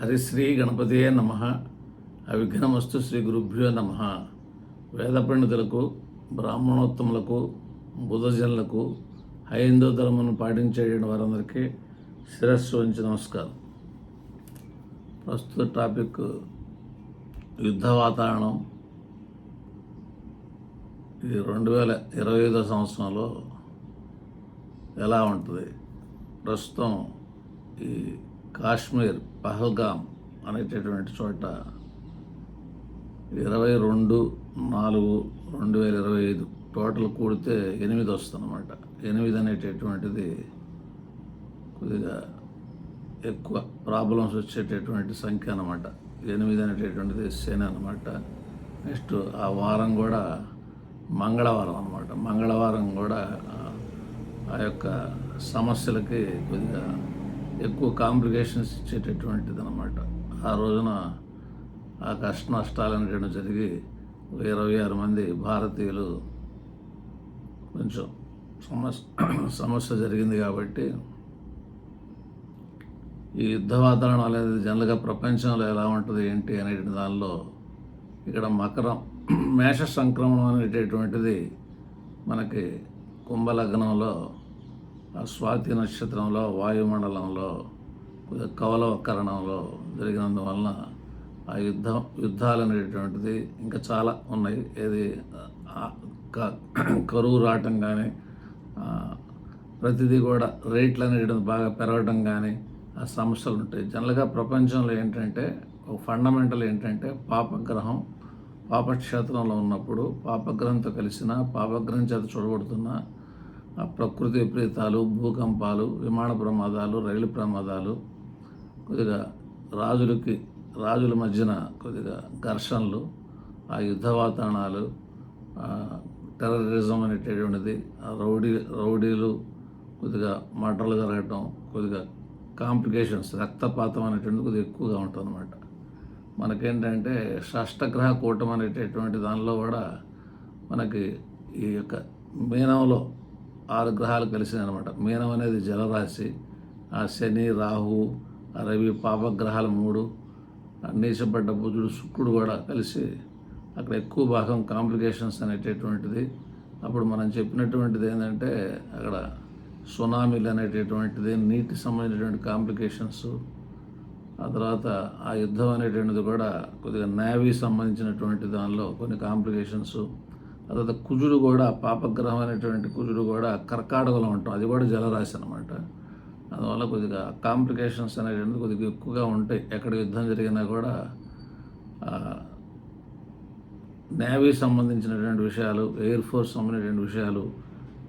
హరిశ్రీ గణపతియే నమ. అవిఘ్నమస్తు శ్రీ గురుభ్యో నమ. వేద పండితులకు బ్రాహ్మణోత్తములకు బుధజనులకు హైందవ ధర్మను పాటించేయడం వారందరికీ శిరస్సు వంచి నమస్కారం. ప్రస్తుత టాపిక్ యుద్ధ వాతావరణం ఇది రెండు వేల ఇరవై ఐదో సంవత్సరంలో ఎలా ఉంటుంది? ప్రస్తుతం ఈ కాశ్మీర్ పహల్గామ్ అనేటటువంటి చోట ఇరవై రెండు నాలుగు రెండు వేల ఇరవై ఐదు టోటల్ కూడితే ఎనిమిది వస్తుందన్నమాట. ఎనిమిది అనేటటువంటిది కొద్దిగా ఎక్కువ ప్రాబ్లమ్స్ వచ్చేటటువంటి సంఖ్య అనమాట ఎనిమిది అనేటటువంటిది శని అనమాట నెక్స్ట్ ఆ వారం కూడా మంగళవారం అనమాట మంగళవారం కూడా ఆ యొక్క సమస్యలకి కొద్దిగా ఎక్కువ కాంప్లికేషన్స్ ఇచ్చేటటువంటిది అనమాట ఆ రోజున ఆ కష్ట నష్టాలు అనేటువంటి జరిగి ఇరవై ఆరు మంది భారతీయులు కొంచెం సమస్య సమస్య జరిగింది కాబట్టి ఈ యుద్ధ వాతావరణం అనేది జనరల్గా ప్రపంచంలో ఎలా ఉంటుంది ఏంటి అనేటువంటి దానిలో ఇక్కడ మకరం మేష సంక్రమణం అనేటటువంటిది మనకి కుంభలగ్నంలో స్వాతి నక్షత్రంలో వాయుమండలంలో కొద్దిగా కవలవకరణంలో జరిగినందువలన ఆ యుద్ధం యుద్ధాలు అనేటువంటిది ఇంకా చాలా ఉన్నాయి. ఏది క- కరువు రావటం కానీ ప్రతిదీ కూడా రేట్లు అనేటువంటి బాగా పెరగడం కానీ ఆ సమస్యలు ఉంటాయి. జనరల్గా ప్రపంచంలో ఏంటంటే ఒక ఫండమెంటల్ ఏంటంటే పాపగ్రహం పాపక్షేత్రంలో ఉన్నప్పుడు పాపగ్రహంతో కలిసిన పాపగ్రహం చేత చూడబడుతున్న ప్రకృతి విపరీతాలు భూకంపాలు విమాన ప్రమాదాలు రైలు ప్రమాదాలు కొద్దిగా రాజులకి రాజుల మధ్యన కొద్దిగా ఘర్షణలు ఆ యుద్ధ వాతావరణాలు టెర్రరిజం అనేటటువంటిది ఆ రౌడీ రౌడీలు కొద్దిగా మటలు జరగటం కొద్దిగా కాంప్లికేషన్స్ రక్తపాతం అనేటువంటిది కొద్దిగా ఎక్కువగా ఉంటుంది మనకేంటంటే షష్టగ్రహ కూటం అనేటటువంటి దానిలో కూడా మనకి ఈ యొక్క మీనంలో ఆరు గ్రహాలు కలిసినాయి అనమాట మీనం అనేది జలరాశి ఆ శని రాహు రవి పాపగ్రహాలు మూడు. నీచబడ్డ బుధుడు శుక్రుడు కూడా కలిసి అక్కడ ఎక్కువ భాగం కాంప్లికేషన్స్ అనేటటువంటిది. అప్పుడు మనం చెప్పినటువంటిది ఏంటంటే అక్కడ సునామీలు అనేటటువంటిది నీటికి సంబంధించినటువంటి కాంప్లికేషన్స్ ఆ తర్వాత ఆ యుద్ధం అనేటువంటిది కూడా కొద్దిగా నేవీ సంబంధించినటువంటి దానిలో కొన్ని కాంప్లికేషన్స్ ఆ తర్వాత కుజుడు కూడా పాపగ్రహం అనేటువంటి కుజుడు కూడా కర్కాటకలో ఉంటాం. అది కూడా జలరాశి అనమాట అందువల్ల కొద్దిగా కాంప్లికేషన్స్ అనేటువంటిది కొద్దిగా ఎక్కువగా ఉంటాయి. ఎక్కడ యుద్ధం జరిగినా కూడా నేవీ సంబంధించినటువంటి విషయాలు ఎయిర్ ఫోర్స్ సంబంధించినటువంటి విషయాలు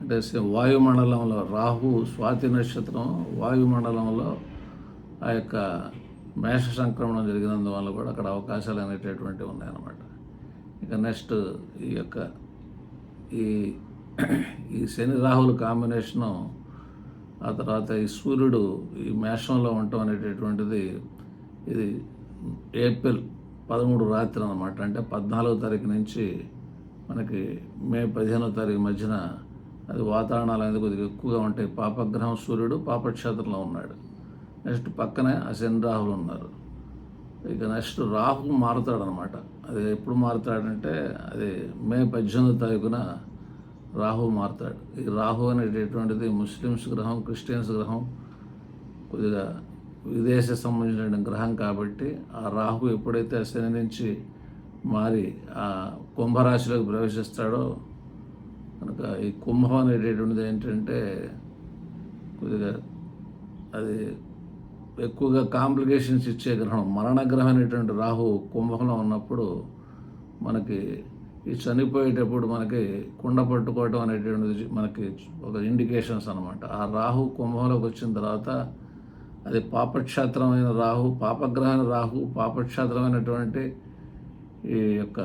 అంటే వాయుమండలంలో రాహు స్వాతి నక్షత్రం వాయుమండలంలో ఆ యొక్క మేష సంక్రమణం జరిగినందువల్ల కూడా అక్కడ అవకాశాలు అనేటటువంటివి ఉన్నాయన్నమాట. ఇక నెక్స్ట్ ఈ యొక్క ఈ ఈ శని రాహుల కాంబినేషను ఆ తర్వాత ఈ సూర్యుడు ఈ మేషంలో ఉండటం అనేటటువంటిది ఇది ఏప్రిల్ పదమూడు రాత్రి అనమాట అంటే పద్నాలుగో తారీఖు నుంచి మనకి మే పదిహేనో తారీఖు మధ్యన అది వాతావరణాలు అనేది కొద్దిగా ఎక్కువగా ఉంటాయి. పాపగ్రహం సూర్యుడు పాపక్షేత్రంలో ఉన్నాడు. నెక్స్ట్ పక్కనే ఆ శని రాహులు ఉన్నారు. ఇక నెక్స్ట్ రాహు మారుతాడనమాట అది ఎప్పుడు మారుతాడంటే అది మే పద్దెనిమిది తారీఖున రాహు మారుతాడు. ఈ రాహు అనేటటువంటిది ముస్లిమ్స్ గ్రహం క్రిస్టియన్స్ గ్రహం కొద్దిగా విదేశ సంబంధించిన గ్రహం కాబట్టి ఆ రాహు ఎప్పుడైతే శని నుంచి మారి ఆ కుంభరాశిలోకి ప్రవేశిస్తాడో కనుక ఈ కుంభం అనేటటువంటిది ఏంటంటే కొద్దిగా అది ఎక్కువగా కాంప్లికేషన్స్ ఇచ్చే గ్రహం మరణ గ్రహం అనేటువంటి రాహు కుంభంలో ఉన్నప్పుడు మనకి ఈ చనిపోయేటప్పుడు మనకి కుండ పట్టుకోవటం అనేటువంటిది మనకి ఒక ఇండికేషన్స్ అనమాట ఆ రాహు కుంభంలోకి వచ్చిన తర్వాత అది పాపక్షేత్రమైన రాహు పాపగ్రహం రాహు పాపక్షేత్రమైనటువంటి ఈ యొక్క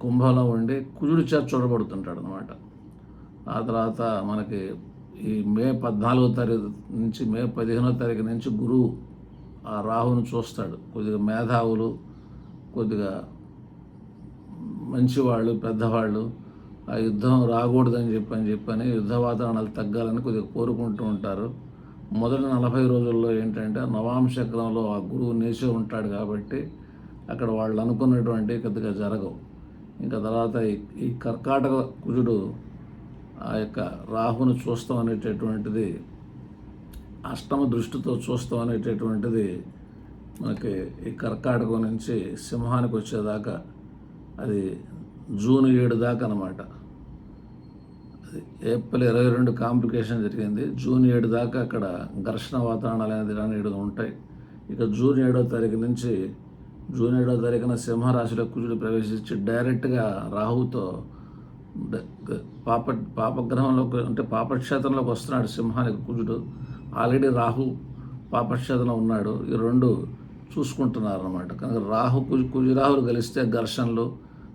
కుంభంలో ఉండి కుజుడు చేత చూడబడుతుంటాడు అనమాట ఆ తర్వాత మనకి ఈ మే పద్నాలుగో తారీఖు నుంచి మే పదిహేనో తారీఖు నుంచి గురువు ఆ రాహుని చూస్తాడు. కొద్దిగా మేధావులు కొద్దిగా మంచివాళ్ళు పెద్దవాళ్ళు ఆ యుద్ధం రాకూడదని చెప్పని చెప్పని యుద్ధ వాతావరణాలు తగ్గాలని కొద్దిగా కోరుకుంటూ ఉంటారు. మొదటి నలభై రోజుల్లో ఏంటంటే నవాంశక్రంలో ఆ గురువు నేసే ఉంటాడు కాబట్టి అక్కడ వాళ్ళు అనుకున్నటువంటి కొద్దిగా జరగవు. ఇంకా తర్వాత ఈ- ఈ కర్కాటక కుజుడు ఆ యొక్క రాహును చూస్తాం అనేటటువంటిది అష్టమ దృష్టితో చూస్తాం అనేటటువంటిది మనకి ఈ కర్కాటకం నుంచి సింహానికి వచ్చేదాకా అది జూన్ ఏడు దాకా అనమాట అది ఏప్రిల్ ఇరవై రెండు కాంప్లికేషన్ జరిగింది. జూన్ ఏడు దాకా అక్కడ ఘర్షణ వాతావరణాలు అనేది అనేవి ఉంటాయి. ఇక జూన్ ఏడో తారీఖు నుంచి జూన్ ఏడో తారీఖున సింహరాశిలో కుజుడు ప్రవేశించి డైరెక్ట్గా రాహుతో పాప పాపగ్రహంలోకి అంటే పాపక్షేత్రంలోకి వస్తున్నాడు సింహానికి కుజుడు. ఆల్రెడీ రాహు పాపక్షేత్రంలో ఉన్నాడు. ఈ రెండు చూసుకుంటున్నారు అనమాట కనుక రాహు కుజు కుజురాహులు కలిస్తే ఘర్షణలు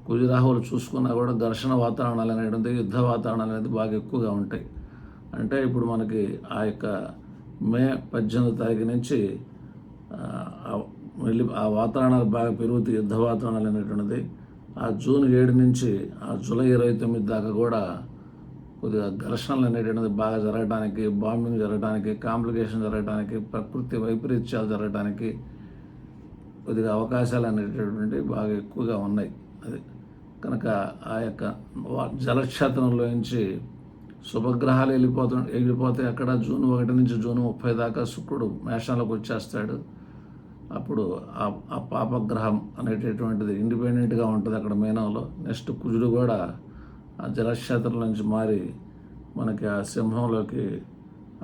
కుజురాహులు చూసుకున్నా కూడా ఘర్షణ వాతావరణాలు అనేది యుద్ధ వాతావరణాలు అనేది బాగా ఎక్కువగా ఉంటాయి. అంటే ఇప్పుడు మనకి ఆ యొక్క మే పద్దెనిమిది తారీఖు నుంచి ఆ, వెళ్ళి ఆ వాతావరణాలు బాగా పెరుగుతాయి యుద్ధ వాతావరణాలు అనేటువంటిది ఆ జూన్ ఏడు నుంచి ఆ జూలై ఇరవై తొమ్మిది దాకా కూడా కొద్దిగా ఘర్షణలు అనేటువంటిది బాగా జరగడానికి బాంబింగ్ జరగడానికి కాంప్లికేషన్ జరగడానికి ప్రకృతి వైపరీత్యాలు జరగడానికి కొద్దిగా అవకాశాలు అనేటటువంటివి బాగా ఎక్కువగా ఉన్నాయి. అది కనుక ఆ యొక్క జలక్షేత్రంలోంచి నుంచి శుభగ్రహాలు వెళ్ళిపోతు వెళ్ళిపోతే అక్కడ జూన్ ఒకటి నుంచి జూన్ ముప్పై దాకా శుక్రుడు మేషాలకు వచ్చేస్తాడు. అప్పుడు ఆ ఆ పాపగ్రహం అనేటటువంటిది ఇండిపెండెంట్గా ఉంటుంది అక్కడ మీనంలో. నెక్స్ట్ కుజుడు కూడా ఆ జలక్షేత్రం నుంచి మారి మనకి ఆ సింహంలోకి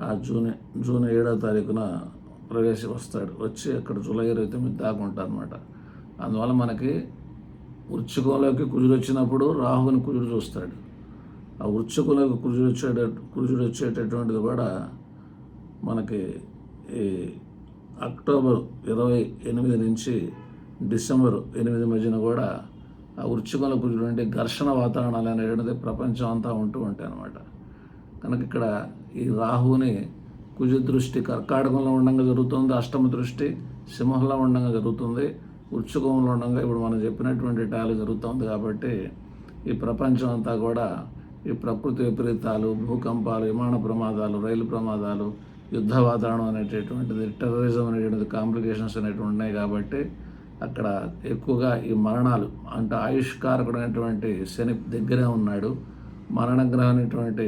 ఆ జూన్ జూన్ ఏడో తారీఖున ప్రవేశ వస్తాడు వచ్చి అక్కడ జూలై ఇరవై తొమ్మిది దాకా ఉంటారు అనమాట అందువల్ల మనకి వృశ్చికంలోకి కుజుడు వచ్చినప్పుడు రాహుని కుజుడు చూస్తాడు. ఆ వృశ్చికంలోకి కుజుడు వచ్చేట కుజుడు వచ్చేటటువంటిది కూడా మనకి ఈ అక్టోబర్ ఇరవై ఎనిమిది నుంచి డిసెంబర్ ఎనిమిది మధ్యన కూడా ఆ వృశ్చికంలో కుజుడు ఘర్షణ వాతావరణాలు అనేటువంటిది ప్రపంచం అంతా ఉంటూ ఉంటాయి అన్నమాట. కనుక ఇక్కడ ఈ రాహుని కుజ దృష్టి కర్కాటకంలో ఉండగా జరుగుతుంది అష్టమ దృష్టి సింహంలో ఉండగా జరుగుతుంది వృశ్చికంలో ఉండగా ఇప్పుడు మనం చెప్పినటువంటి టాలు జరుగుతుంది కాబట్టి ఈ ప్రపంచం అంతా కూడా ఈ ప్రకృతి విపరీతాలు భూకంపాలు విమాన ప్రమాదాలు రైలు ప్రమాదాలు యుద్ధ వాతావరణం అనేటటువంటిది టెర్రరిజం అనేటువంటిది కాంప్లికేషన్స్ అనేటువంటి ఉన్నాయి కాబట్టి అక్కడ ఎక్కువగా ఈ మరణాలు అంటే ఆయుష్కారకుడైనటువంటి శని దగ్గరే ఉన్నాడు. మరణగ్రహం అనేటువంటి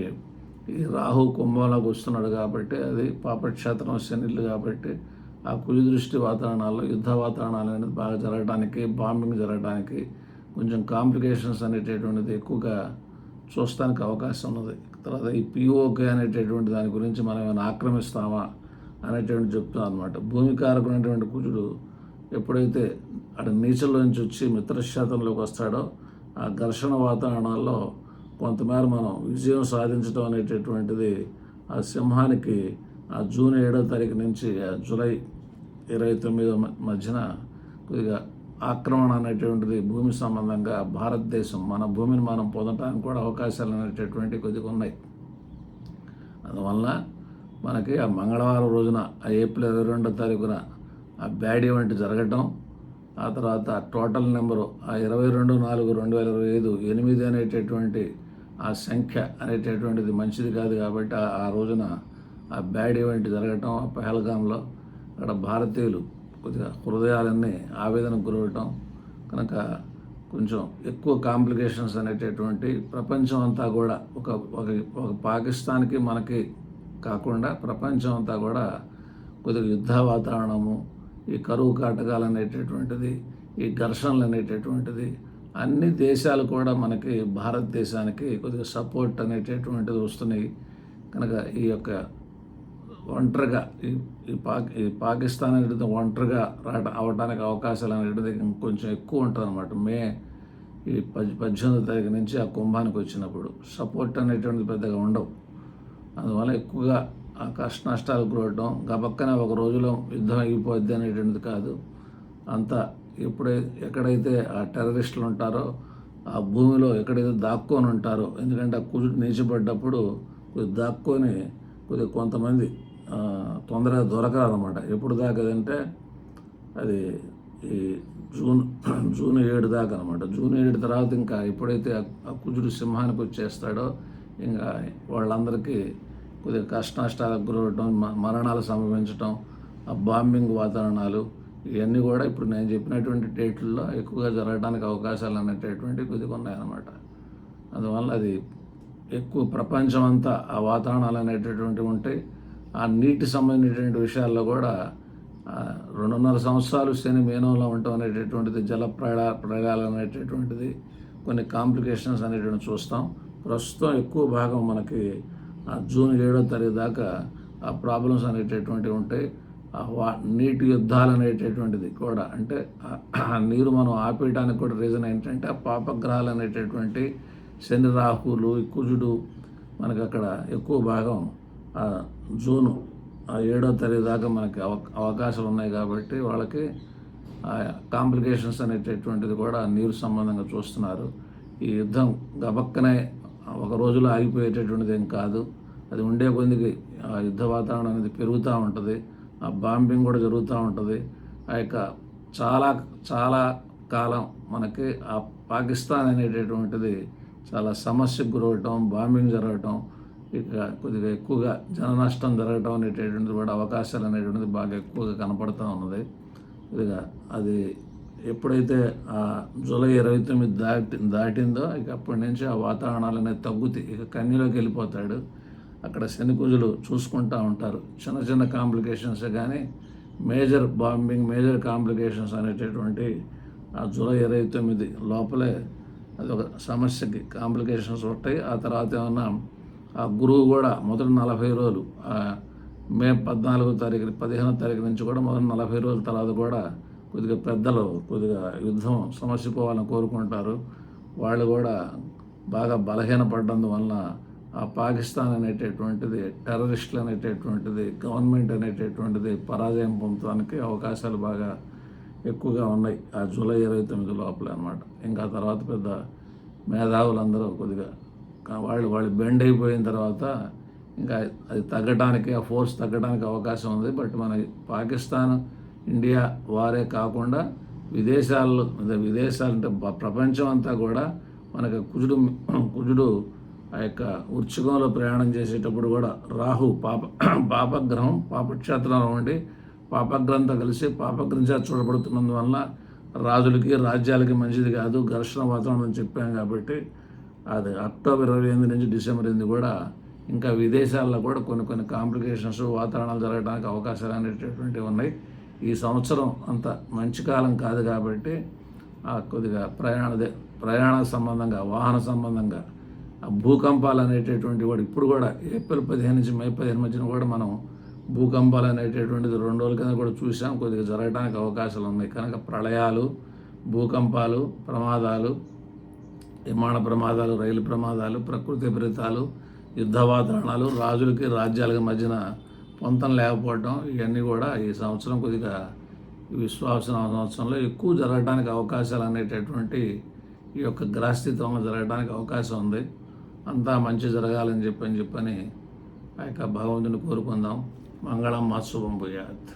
ఈ రాహు కుంభంలోకి వస్తున్నాడు కాబట్టి అది పాపక్షేత్రం శనిళ్ళు కాబట్టి ఆ కులి దృష్టి వాతావరణాల్లో యుద్ధ వాతావరణాలు అనేది బాగా జరగడానికి బాంబింగ్ జరగడానికి కొంచెం కాంప్లికేషన్స్ అనేటటువంటిది ఎక్కువగా చూస్తానికి అవకాశం ఉన్నది. తర్వాత ఈ పిఓకే అనేటటువంటి దాని గురించి మనం ఏమైనా ఆక్రమిస్తామా అనేటువంటి చెప్తాం అనమాట భూమికారకునటువంటి కుజుడు ఎప్పుడైతే అటు నీచల్లో నుంచి వచ్చి మిత్రశాతంలోకి వస్తాడో ఆ ఘర్షణ వాతావరణాల్లో కొంతమేర మనం విజయం సాధించడం అనేటటువంటిది ఆ సింహానికి ఆ జూన్ ఏడో తారీఖు నుంచి ఆ జూలై ఇరవై తొమ్మిదో మ- మధ్యన కొద్దిగా ఆక్రమణ అనేటువంటిది భూమి సంబంధంగా భారతదేశం మన భూమిని మనం పొందడానికి కూడా అవకాశాలు అనేటటువంటి కొద్దిగా ఉన్నాయి. అందువల్ల మనకి ఆ మంగళవారం రోజున ఆ ఏప్రిల్ ఇరవై రెండో తారీఖున ఆ బ్యాడ్ ఈవెంట్ జరగటం ఆ తర్వాత టోటల్ నెంబరు ఆ ఇరవై రెండు నాలుగు రెండు వేల ఇరవై ఐదు ఎనిమిది అనేటటువంటి ఆ సంఖ్య అనేటటువంటిది మంచిది కాదు కాబట్టి ఆ- ఆ రోజున ఆ బ్యాడ్ ఈవెంట్ జరగటం ఆ పహల్గాంలో అక్కడ భారతీయులు కొద్దిగా హృదయాలన్నీ ఆవేదనకు గురవటం కనుక కొంచెం ఎక్కువ కాంప్లికేషన్స్ అనేటటువంటి ప్రపంచం అంతా కూడా ఒక ఒక ఒక పాకిస్తాన్కి మనకి కాకుండా ప్రపంచం అంతా కూడా కొద్దిగా యుద్ధ వాతావరణము ఈ కరువు కాటకాలు అనేటటువంటిది ఈ ఘర్షణలు అనేటటువంటిది అన్ని దేశాలు కూడా మనకి భారతదేశానికి కొద్దిగా సపోర్ట్ అనేటటువంటిది వస్తున్నాయి. కనుక ఈ యొక్క ఒంటరిగా ఈ ఈ ఈ పాకిస్తాన్ అనేది ఒంటరిగా రాట అవడానికి అవకాశాలు అనేది కొంచెం ఎక్కువ ఉంటుంది అనమాట మే ఈ పద్ పద్దెనిమిదో తారీఖు నుంచి ఆ కుంభానికి వచ్చినప్పుడు సపోర్ట్ అనేటువంటిది పెద్దగా ఉండవు. అందువల్ల ఎక్కువగా ఆ కష్ట నష్టాలు గురవటం గబక్కనే ఒక రోజులో యుద్ధం అయిపోద్ది అనేటువంటిది కాదు. అంత ఎప్పుడై ఎక్కడైతే ఆ టెర్రరిస్టులు ఉంటారో ఆ భూమిలో ఎక్కడైతే దాక్కొని ఉంటారో ఎందుకంటే ఆ కుజుడు నీచబడ్డప్పుడు కొద్దిగా దాక్కొని కొద్దిగా కొంతమంది తొందరగా దొరకరన్నమాట ఎప్పుడు దాకాదంటే అది ఈ జూన్ జూన్ ఏడు దాకా అనమాట జూన్ ఏడు తర్వాత ఇంకా ఎప్పుడైతే ఆ- కుజుడు సింహానికి వచ్చేస్తాడో ఇంకా వాళ్ళందరికీ కొద్దిగా కష్ట నష్టాలకు గురవటం మ- మరణాలు సంభవించటం ఆ బాంబింగ్ వాతావరణాలు ఇవన్నీ కూడా ఇప్పుడు నేను చెప్పినటువంటి డేట్లలో ఎక్కువగా జరగడానికి అవకాశాలు అనేటటువంటి కొద్దిగా ఉన్నాయన్నమాట. అందువల్ల అది ఎక్కువ ప్రపంచం అంతా ఆ వాతావరణాలు అనేటటువంటివి ఉంటాయి. ఆ నీటి సంబంధించినటువంటి విషయాల్లో కూడా రెండున్నర సంవత్సరాలు శని మేనంలో ఉండటం అనేటటువంటిది జల ప్రళా ప్రళయాలు అనేటటువంటిది కొన్ని కాంప్లికేషన్స్ అనేటువంటి చూస్తాం. ప్రస్తుతం ఎక్కువ భాగం మనకి జూన్ ఏడో తారీఖు దాకా ఆ ప్రాబ్లమ్స్ అనేటటువంటివి ఉంటాయి. వా నీటి యుద్ధాలు అనేటటువంటిది కూడా అంటే ఆ- నీరు మనం ఆపేయడానికి కూడా రీజన్ ఏంటంటే ఆ పాపగ్రహాలు అనేటటువంటి శని రాహులు కుజుడు మనకు అక్కడ ఎక్కువ భాగం జూను ఆ ఏడో తరగతి దాకా మనకి అవ అవకాశాలు ఉన్నాయి కాబట్టి వాళ్ళకి ఆ కాంప్లికేషన్స్ అనేటటువంటిది కూడా నీరు సంబంధంగా చూస్తున్నారు. ఈ యుద్ధం గబక్కనే ఒక రోజులో ఆగిపోయేటటువంటిది ఏం కాదు. అది ఉండే కొద్దికి ఆ యుద్ధ వాతావరణం అనేది పెరుగుతూ ఉంటుంది. ఆ బాంబింగ్ కూడా జరుగుతూ ఉంటుంది. ఆ యొక్క చాలా చాలా కాలం మనకి ఆ పాకిస్తాన్ అనేటటువంటిది చాలా సమస్యకు గురవటం బాంబింగ్ జరగటం ఇక కొద్దిగా ఎక్కువగా జన నష్టం జరగటం అనేటటువంటిది కూడా అవకాశాలు అనేటువంటిది బాగా ఎక్కువగా కనపడుతూ ఉన్నది. ఇదిగా అది ఎప్పుడైతే ఆ జూలై ఇరవై తొమ్మిది దాటి దాటిందో ఇక అప్పటి నుంచి ఆ వాతావరణాలు అనేది తగ్గుతాయి. ఇక కన్నీలోకి వెళ్ళిపోతాడు. అక్కడ శని కుజులు చూసుకుంటూ ఉంటారు. చిన్న చిన్న కాంప్లికేషన్స్ కానీ మేజర్ బాంబింగ్ మేజర్ కాంప్లికేషన్స్ అనేటటువంటి ఆ జూలై ఇరవై తొమ్మిది లోపలే అది ఒక సమస్యకి కాంప్లికేషన్స్ ఉంటాయి. ఆ తర్వాత ఏమన్నా ఆ గురువు కూడా మొదటి నలభై రోజులు మే పద్నాలుగో తారీఖు పదిహేనో తారీఖు నుంచి కూడా మొదటి నలభై రోజుల తర్వాత కూడా కొద్దిగా పెద్దలు కొద్దిగా యుద్ధం సమస్య పోవాలని కోరుకుంటారు. వాళ్ళు కూడా బాగా బలహీనపడడం వలన ఆ పాకిస్తాన్ అనేటటువంటిది టెర్రరిస్టులు అనేటటువంటిది గవర్నమెంట్ అనేటటువంటిది పరాజయం పొందడానికి అవకాశాలు బాగా ఎక్కువగా ఉన్నాయి. ఆ జూలై ఇరవై తొమ్మిది లోపల అనమాట ఇంకా తర్వాత పెద్ద మేధావులందరూ కొద్దిగా వాళ్ళు వాళ్ళు బెండ్ అయిపోయిన తర్వాత ఇంకా అది తగ్గడానికి ఆ ఫోర్స్ తగ్గడానికి అవకాశం ఉంది. బట్ మన పాకిస్తాన్ ఇండియా వారే కాకుండా విదేశాల్లో విదేశాలు అంటే ప్రపంచం అంతా కూడా మనకు కుజుడు కుజుడు ఆ యొక్క ఉత్సుకంలో ప్రయాణం చేసేటప్పుడు కూడా రాహు పాప పాపగ్రహం పాపక్షేత్రంలో ఉండి పాపగ్రహంతో కలిసి పాపగ్రహం చూడబడుతున్నందువల్ల రాజులకి రాజ్యాలకి మంచిది కాదు ఘర్షణ వాతావరణం అని చెప్పాం కాబట్టి అది అక్టోబర్ ఇరవై ఎనిమిది నుంచి డిసెంబర్ ఎనిమిది కూడా ఇంకా విదేశాల్లో కూడా కొన్ని కొన్ని కాంప్లికేషన్స్ వాతావరణాలు జరగడానికి అవకాశాలు అనేటటువంటివి ఉన్నాయి. ఈ సంవత్సరం అంత మంచి కాలం కాదు కాబట్టి ఆ కొద్దిగా ప్రయాణ ప్రయాణ సంబంధంగా వాహన సంబంధంగా ఆ భూకంపాలు అనేటటువంటి కూడా ఇప్పుడు కూడా ఏప్రిల్ పదిహేను నుంచి మే పదిహేను మధ్యన కూడా మనం భూకంపాలు అనేటటువంటిది రెండు రోజుల కింద కూడా చూసాం. కొద్దిగా జరగడానికి అవకాశాలు ఉన్నాయి. కనుక ప్రళయాలు భూకంపాలు ప్రమాదాలు విమాన ప్రమాదాలు రైలు ప్రమాదాలు ప్రకృతి విపరీతాలు యుద్ధ వాతావరణాలు రాజులకి రాజ్యాలకి మధ్యన పొంతం లేకపోవడం ఇవన్నీ కూడా ఈ సంవత్సరం కొద్దిగా విశ్వాసన సంవత్సరంలో ఎక్కువ జరగడానికి అవకాశాలు అనేటటువంటి ఈ యొక్క గ్రహస్థితంలో జరగడానికి అవకాశం ఉంది. అంతా మంచి జరగాలని చెప్పని చెప్పని ఆ యొక్క భగవంతుని కోరుకుందాం. మంగళం మా శుభం భూయాత్